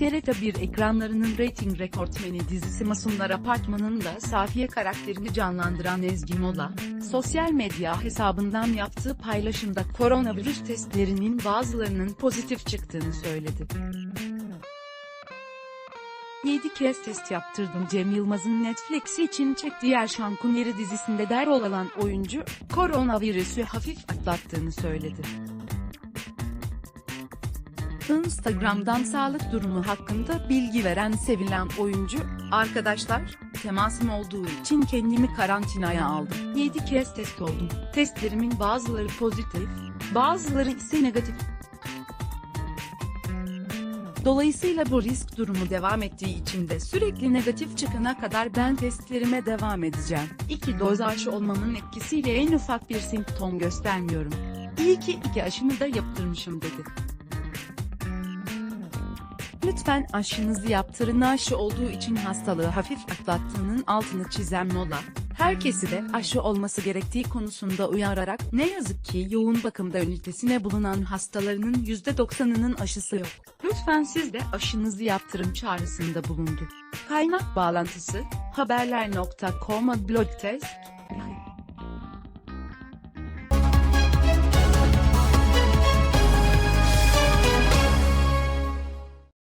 TRT1 ekranlarının reyting rekortmeni dizisi Masumlar Apartmanı'nda Safiye karakterini canlandıran Ezgi Mola, sosyal medya hesabından yaptığı paylaşımda koronavirüs testlerinin bazılarının pozitif çıktığını söyledi. 7 kez test yaptırdım Cem Yılmaz'ın Netflix için çektiği Erşan Kuneri dizisinde de rol alan oyuncu, koronavirüsü hafif atlattığını söyledi. Instagram'dan sağlık durumu hakkında bilgi veren sevilen oyuncu, arkadaşlar, temasım olduğu için kendimi karantinaya aldım. 7 kez test oldum. Testlerimin bazıları pozitif, bazıları ise negatif. Dolayısıyla bu risk durumu devam ettiği için de sürekli negatif çıkana kadar ben testlerime devam edeceğim. İki doz aşı olmamın etkisiyle en ufak bir simptom göstermiyorum. İyi ki iki aşımı da yaptırmışım dedi. Lütfen aşınızı yaptırın aşı olduğu için hastalığı hafif atlattığının altını çizen Mola, herkesi de aşı olması gerektiği konusunda uyararak ne yazık ki yoğun bakımda ünitesine bulunan hastalarının %90'ının aşısı yok. Lütfen siz de aşınızı yaptırın çağrısında bulundu. Kaynak bağlantısı, haberler.com blog test,